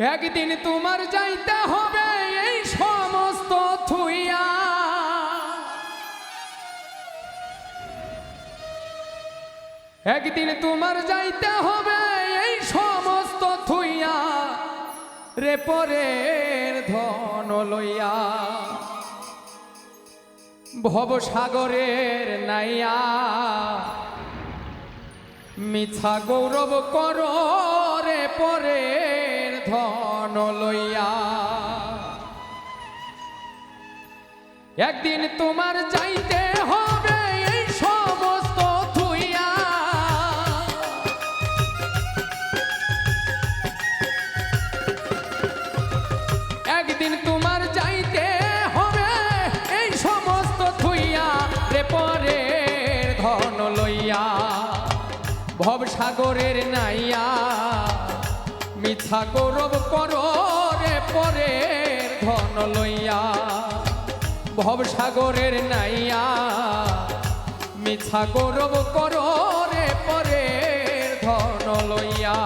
একদিন তোমার যাইতে হবে এই সমস্ত থুইয়া। একদিন তোমার যাইতে হবে এই সমস্ত থুইয়া, রে পরের ধন লইয়া। ভবসাগরের নাইয়া, মিছা গৌরব কর রে পরের ধন লইয়া। একদিন তোমার যাইতে হবে এই সমস্ত থুইয়া একদিন তোমার যাইতে হবে এই সমস্ত থুইয়া রে পরের ধন লইয়া। ভবসাগরের নাইয়া। মিছা গৌরব কর রে পরের ধন লইয়া। ভবসাগরের নাইয়া। মিথ্যা গৌরব কর পরের ধন লইয়া।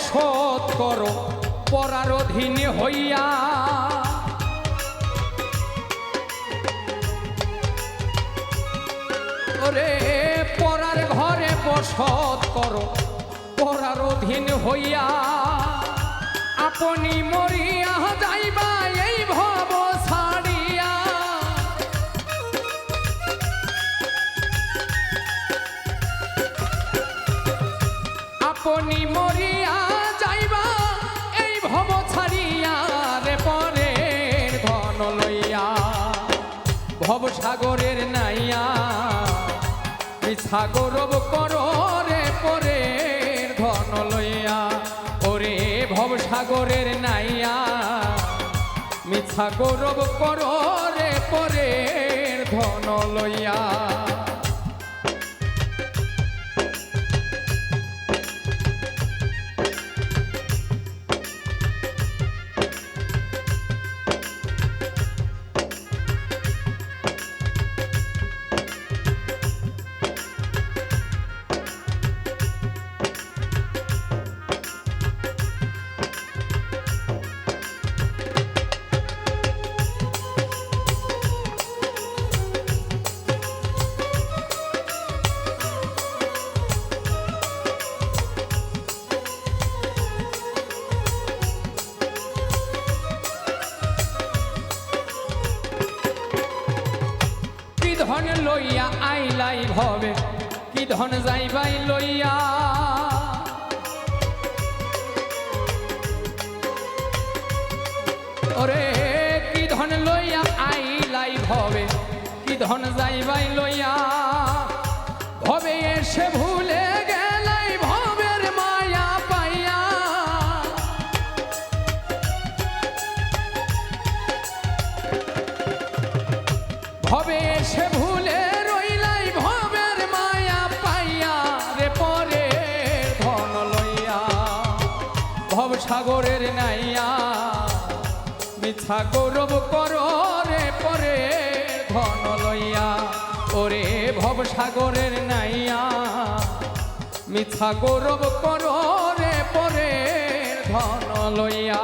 বসত করো পরার অধীন হইয়া। ওরে পরার ঘরে বসত করো পরার অধীন হইয়া। আপনি মরিয়া যাইবা এই ভব ভব সাগরের নাইয়া। এই সাগরব করে পরে ধন লইয়া। ওরে ভব সাগরের নাইয়া মিছা গৌরব করে পরে ধন লইয়া। লইয়া আইলাই ভবে কি ধন যাইবাই লইয়া। ওরে, কি ধন লইয়া আইলাই ভবে কি ধন যাইবাই লইয়া। ভবে এসে ভুলে গেলাই ভবের মায়া পাইয়া। ভবে গৌরব কর রে পরে ধন লইয়া। ওরে ভব সাগরের নাইয়া। মিথা গৌরব কর রে পরে ধন লইয়া।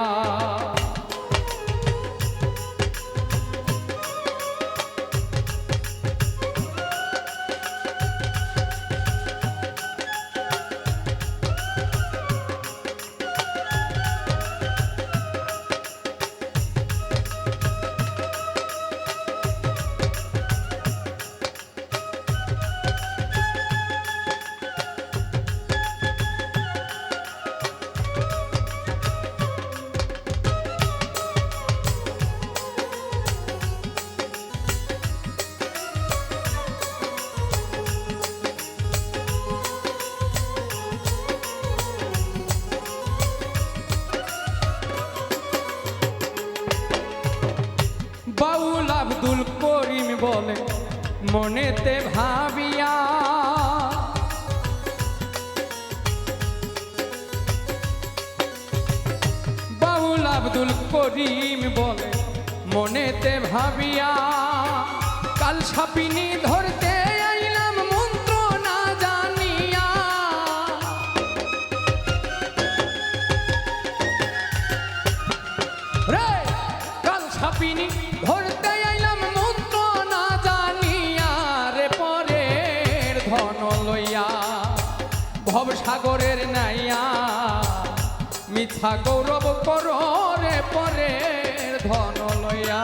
মনেতে ভাবিয়া বাউল আব্দুল করিম বলে মনেতে ভাবিয়া কাল সাপিনী ধরতে ভব সাগরের নাইয়া। মিথ্যা গৌরব কর রে পরের ধন লইয়া।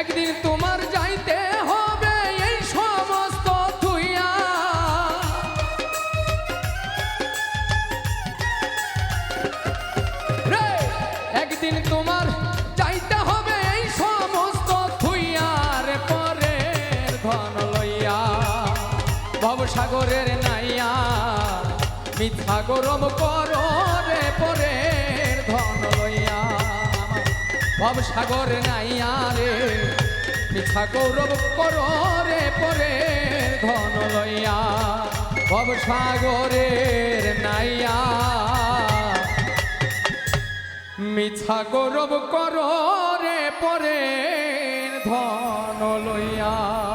একদিন তোমার যাইতে হবে এই সমস্ত থুইয়া রে, একদিন তোমার ভবসাগরের নাইয়া। মিথ্যা গরম কর রে পরের ধন লইয়া। ভবসাগর নাইয়া রে, মিথ্যা গৌরব কর রে পরের ধন লইয়া। ভবসাগরের নাইয়া। মিথ্যা গৌরব কর পরে ধন লইয়া।